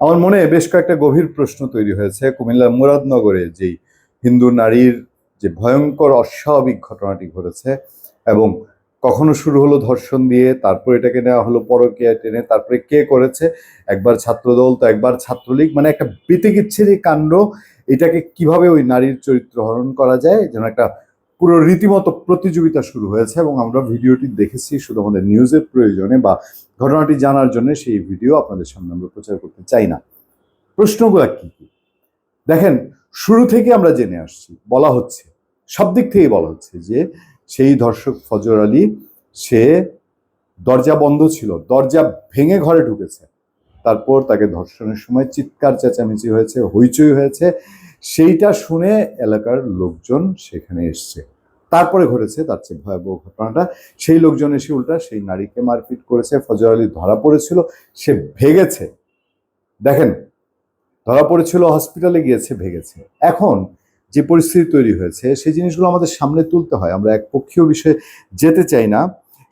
আমার মনে বেশ কয়েকটা গভীর প্রশ্ন তৈরি হয়েছে। কুমিল্লার মুরাদনগরে যেই হিন্দু নারীর যে ভয়ঙ্কর, অস্বাভাবিক ঘটনাটি ঘটেছে এবং কখনো শুরু হলো ধর্ষণ দিয়ে, তারপর এটাকে নেওয়া হলো পরকীয়া টেনে, তারপরে কে করেছে? একবার ছাত্রদল তো একবার ছাত্রলীগ মানে একটা বিতিকিচ্ছিরি কাণ্ড, এটাকে কীভাবে ওই নারীর চরিত্র হরণ করা যায়? যেন একটা পুরো রীতিমতো প্রতিযোগিতা শুরু হয়েছে এবং আমরা ভিডিওটি দেখেছি শুধু আমাদের নিউজের প্রয়োজনে বা ঘটনাটি জানার জন্য সেই ভিডিও আপনাদের সামনে আমরা প্রচার করতে চাই না। প্রশ্নগুলো কি কি? দেখেন, শুরু থেকে আমরা জেনে আসছি, বলা হচ্ছে, সব দিক থেকেই বলা হচ্ছে যে সেই ধর্ষক ফজর আলী, সে দরজা বন্ধ ছিল, দরজা ভেঙে ঘরে ঢুকেছে। তারপর তাকে ধর্ষণের সময় চিৎকার, চেঁচামেচি হয়েছে, হইচই হয়েছে। সেইটা শুনে এলাকার লোকজন সেখানে এসছে। তারপরে ঘটেছে তার চেয়ে ভয়াবহ ঘটনাটা। সেই লোকজন এসে উল্টা সেই নারীকে মারপিট করেছে, ফজর আলী ধরা পড়েছিল, সে ভেগেছে। দেখেন, ধরা পড়েছিল হসপিটালে গিয়েছে, ভেগেছে। এখন যে পরিস্থিতি তৈরি হয়েছে, সেই জিনিসগুলো আমাদের সামনে তুলতে হয়। আমরা এক পক্ষীয় বিষয়ে যেতে চাই না।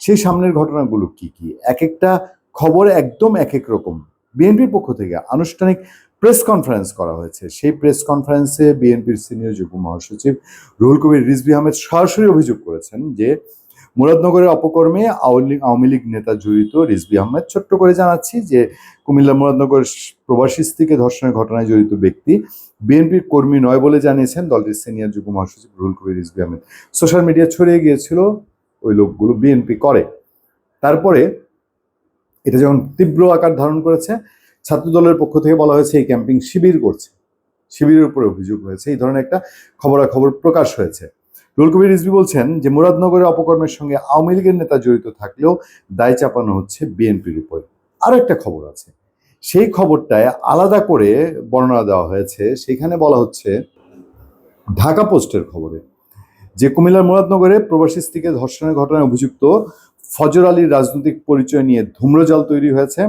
সেই সামনের ঘটনাগুলো কি কি? এক একটা খবর একদম এক এক রকম। বিএনপির পক্ষ থেকে আনুষ্ঠানিক প্রেস কনফারেন্স করা হয়েছে। সেই প্রেস কনফারেন্সে বিএনপির সিনিয়র যুগ্ম মহাসচিব রুহুল কবির রিজবি আহমেদ সরাসরি অভিযোগ করেছেন যে, মুরাদনগরের অপকর্মে আওয়ামী লীগ নেতা জড়িত রিজবি আহমেদ ছোট্ট করে জানাচ্ছি যে, কুমিল্লা মুরাদনগর প্রবাসী স্ত্রীকে ধর্ষণের ঘটনায় জড়িত ব্যক্তি বিএনপির কর্মী নয় বলে জানিয়েছেন দলটির সিনিয়র যুগ্ম মহাসচিব রুহুল কবির রিজবি আহমেদ। সোশ্যাল মিডিয়া ছড়িয়ে গিয়েছিল ওই লোকগুলো বিএনপি করে। তারপরে এটা যখন তীব্র আকার ধারণ করেছে ছাত্র দলের পক্ষ থেকে বলা হয়েছে, এই ক্যাম্পিং শিবির করছে। শিবিরের উপরে অভিযোগ হয়েছে, এই ধরনের একটা খবরাখবর প্রকাশ হয়েছে। রুল কবির রিজভি বলছেন যে, মুরাদনগরের অপকর্মের সঙ্গে আওয়ামী লীগের নেতা জড়িত থাকলেও দায় চাপানো হচ্ছে বিএনপির উপরে। আরও একটা খবর আছে, সেই খবরটায় আলাদা করে বর্ণনা দেওয়া হয়েছে। সেখানে বলা হচ্ছে, ঢাকা পোস্টের খবরে, যে কুমিল্লার মুরাদনগরে প্রবাসী স্ত্রীকে ধর্ষণের ঘটনায় অভিযুক্ত ফজর আলীর রাজনৈতিক পরিচয় নিয়ে ধূম্রজাল তৈরি হয়েছে।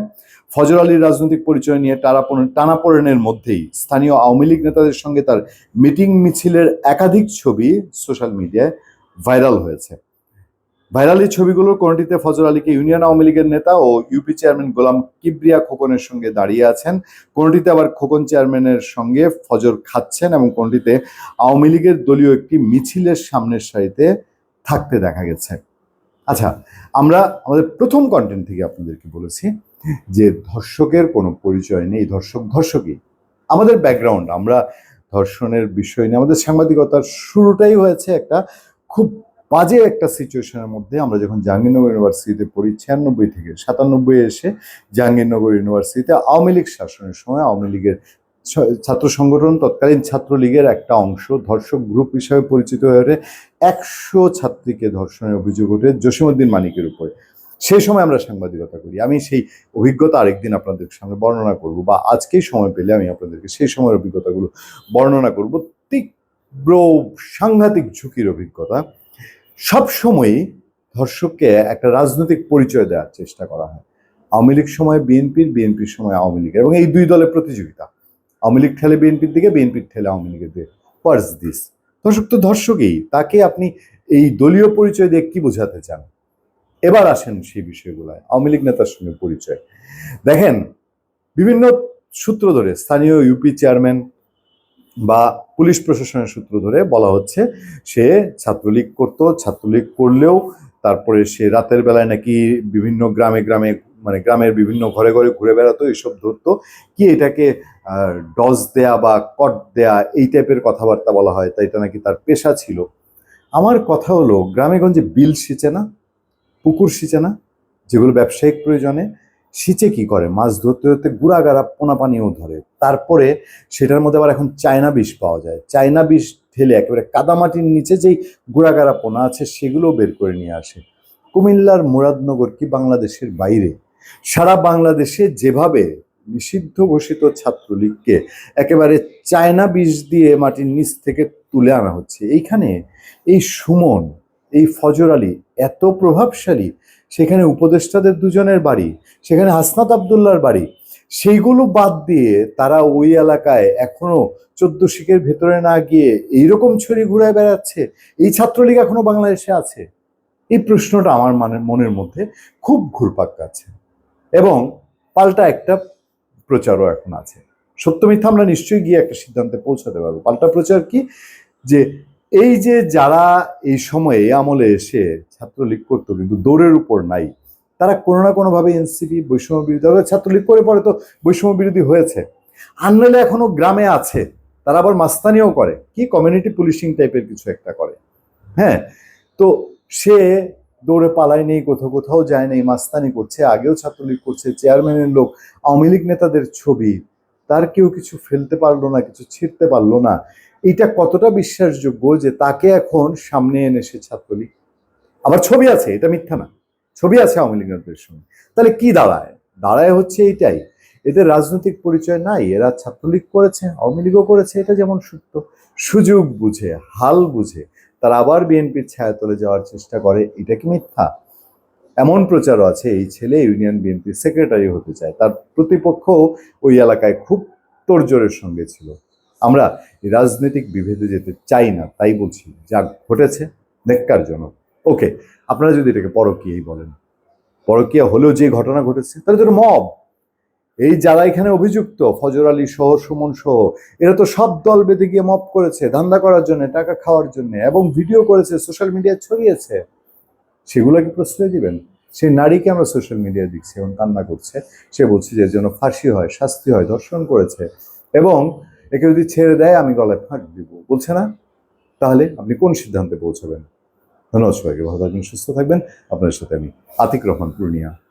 ফজর আলীর রাজনৈতিক পরিচয় নিয়ে টানাপোড়েন টানাপোড়েনের মধ্যেই স্থানীয় আওয়ামী লীগ নেতাদের সঙ্গে তার মিটিং মিছিলের একাধিক ছবি সোশ্যাল মিডিয়ায় ভাইরাল হয়েছে। ভাইরাল এই ছবিগুলোর কোনটিতে ফজর আলীকে ইউনিয়ন আওয়ামী লীগের নেতা ও ইউপি চেয়ারম্যান গোলাম কিবরিয়া খোকনের সঙ্গে দাঁড়িয়ে আছেন। কোনটিতে আবার খোকন চেয়ারম্যানের সঙ্গে ফজর খাচ্ছেন এবং কোনটিতে আওয়ামী লীগের দলীয় একটি মিছিলের সামনের সারিতে থাকতে দেখা গেছে। আচ্ছা আমরা আমাদের প্রথম কন্টেন্ট থেকে আপনাদেরকে বলেছি যে ধর্ষকের কোনো পরিচয় নেই, ধর্ষক ধর্ষকই। আমাদের ব্যাকগ্রাউন্ড আমরা ধর্ষণের বিষয় নিয়ে, আমাদের সাংবাদিকতার শুরুটাই হয়েছে একটা খুব বাজে একটা সিচুয়েশনের মধ্যে। আমরা যখন জাহাঙ্গীরনগর ইউনিভার্সিটিতে পড়ি, ছিয়ানব্বই থেকে সাতানব্বই এসে জাহাঙ্গীরনগর ইউনিভার্সিটিতে আওয়ামী লীগ শাসনের সময় আওয়ামী লীগের ছাত্র সংগঠন, তৎকালীন ছাত্রলীগের একটা অংশ, ধর্ষক গ্রুপ হিসাবে পরিচিত হয়ে ওঠে। একশো ছাত্রীকে ধর্ষণের অভিযোগ ওঠে জসীমউদ্দিন মানিকের উপরে। সেই সময় আমরা সাংবাদিকতা করি। আমি সেই অভিজ্ঞতা আরেকদিন আপনাদের সামনে বর্ণনা করব বা আজকেই সময় পেলে আমি আপনাদেরকে সেই সময়ের অভিজ্ঞতাগুলো বর্ণনা করব। তীব্র সাংঘাতিক ঝুঁকির অভিজ্ঞতা। সব সময়ই ধর্ষককে একটা রাজনৈতিক পরিচয় দেওয়ার চেষ্টা করা হয়। আওয়ামী লীগ সময় বিএনপির বিএনপির সময় আওয়ামী লীগের এবং এই দুই দলের প্রতিযোগিতা। আওয়ামী লীগ ঠেলে বিএনপির দিকে বিএনপির ঠেলে আওয়ামী লীগের দিকে। হোয়াটস দিস ধর্ষক তো ধর্ষকই। তাকে আপনি এই দলীয় পরিচয় দিয়ে কি বোঝাতে চান? এবার আসেন সেই বিষয়গুলায়। আওয়ামী লীগ নেতার সঙ্গে পরিচয়। দেখেন, বিভিন্ন সূত্র ধরে, স্থানীয় ইউপি চেয়ারম্যান বা পুলিশ প্রশাসনের সূত্র ধরে বলা হচ্ছে, সে ছাত্রলীগ করতো, ছাত্রলীগ করলেও তারপরে সে রাতের বেলায় নাকি বিভিন্ন গ্রামে গ্রামে মানে গ্রামের বিভিন্ন ঘরে ঘরে ঘুরে বেড়াতো, এসব ধরতো। কি এটাকে ডজ দেয়া বা কট দেয়া, এই টাইপের কথাবার্তা বলা হয়, তাই এটা নাকি তার পেশা ছিল। আমার কথা হলো গ্রামেগঞ্জে বিল সিঁচে না? পুকুর সিঁচে না, যেগুলো ব্যবসায়িক প্রয়োজনে সিঁচে কি করে? মাছ ধরতে ধরতে গুড়াগাড়া পোনা পানিও ধরে। তারপরে সেটার মধ্যে আবার এখন চায়না বিষ পাওয়া যায়। চায়না বিষ ঢেলে একেবারে কাদামাটির নিচে যেই গুড়াগাড়া পোনা আছে, সেগুলো বের করে নিয়ে আসে। কুমিল্লার মুরাদনগর কি বাংলাদেশের বাইরে? সারা বাংলাদেশে যেভাবে নিষিদ্ধ ঘোষিত ছাত্রলীগকে একেবারে চায়না বিষ দিয়ে মাটির নিচ থেকে তুলে আনা হচ্ছে, এইখানে এই সুমন এই ফজর আলী এত প্রভাবশালী, সেখানে উপদেষ্টাদের দুজনের বাড়ি, সেখানে হাসনাত আবদুল্লার বাড়ি, সেইগুলো বাদ দিয়ে তারা ওই এলাকায় এখনও চোদ্দ শিখের ভেতরে না গিয়ে এইরকম ছড়ি ঘুরায় বেড়াচ্ছে? এই ছাত্রলীগ এখনও বাংলাদেশে আছে? এই প্রশ্নটা আমার মানে মনের মধ্যে খুব ঘুরপাক কাছে এবং পাল্টা একটা প্রচারও এখন আছে। সত্য মিথ্যা আমরা নিশ্চয়ই গিয়ে একটা সিদ্ধান্তে পৌঁছাতে পারব। পাল্টা প্রচার কি? যে এই যে যারা এই সময়ে আমলে এসে ছাত্রলীগ করতো, কিন্তু দৌড়ের উপর নাই, তারা কোনো না কোনোভাবে এনসিপি, বৈষম্য বিরোধী ছাত্রলীগ করে পরে তো বৈষম্য বিরোধী হয়েছে। আনলে এখনও গ্রামে আছে, তারা আবার মাস্তানিও করে। কি কমিউনিটি পুলিশিং টাইপের কিছু একটা করে। হ্যাঁ তো সে দৌড়ে পালায় নেই, কোথাও কোথাও যায় নেই, মাস্তানি করছে, আগেও ছাত্রলীগ করছে চেয়ারম্যানের লোক, আওয়ামী লীগ নেতাদের ছবি, তার কেউ কিছু ফেলতে পারল না, কিছু ছিঁড়তে পারল না। এটা কতটা বিশ্বাসযোগ্য যে তাকে এখন সামনে এনে সে ছাত্রলীগ? আবার ছবি আছে, এটা মিথ্যা না। ছবি আছে আওয়ামী লীগ নেতাদের সঙ্গে। তাহলে কি দাঁড়ায়? দাঁড়ায় হচ্ছে এইটাই। এদের রাজনৈতিক পরিচয় নাই, এরা ছাত্রলীগ করেছে, আওয়ামী লীগও করেছে, এটা যেমন সত্য। সুযোগ বুঝে, হাল বুঝে, তারা আবার বিএনপির ছায়াতলে যাওয়ার চেষ্টা করে, এটা কি মিথ্যা? এমন প্রচারও আছে, এই ছেলে ইউনিয়ন বিএনপির সেক্রেটারি হতে চায়। তার প্রতিপক্ষ ওই এলাকায় খুব তোড়জোড়ের সঙ্গে ছিল। আমরা রাজনৈতিক বিভেদে যেতে চাই না, তাই বলছি, যা ঘটেছে নেককার জনক ওকে, আপনারা যদি এটাকে পরকীয়াই বলেন, পরকীয়া হলেও যে ঘটনা ঘটেছে, তাহলে তো মব। এই যারা এখানে অভিযুক্ত, ফজর আলী সহ, সুমন সহ, এরা তো সব দল বেঁধে গিয়ে মপ করেছে, ধান্দা করার জন্য, টাকা খাওয়ার জন্য, এবং ভিডিও করেছে, সোশ্যাল মিডিয়ায় ছড়িয়েছে। সেগুলো কি প্রশ্রয় দিবেন? সেই নারীকে আমরা সোশ্যাল মিডিয়ায় দেখছি, এবং কান্না করছে। সে বলছে যে যেন ফাঁসি হয়, শাস্তি হয়, ধর্ষণ করেছে। এবং একে যদি ছেড়ে দেয়, আমি গলায় ফাঁক দিব। বলছে না? তাহলে আপনি কোন সিদ্ধান্তে পৌঁছাবেন? ধন্যবাদ সবাইকে, ভালো থাকবেন, সুস্থ থাকবেন। আপনার সাথে আমি আতিক রহমান, পূর্ণিয়া।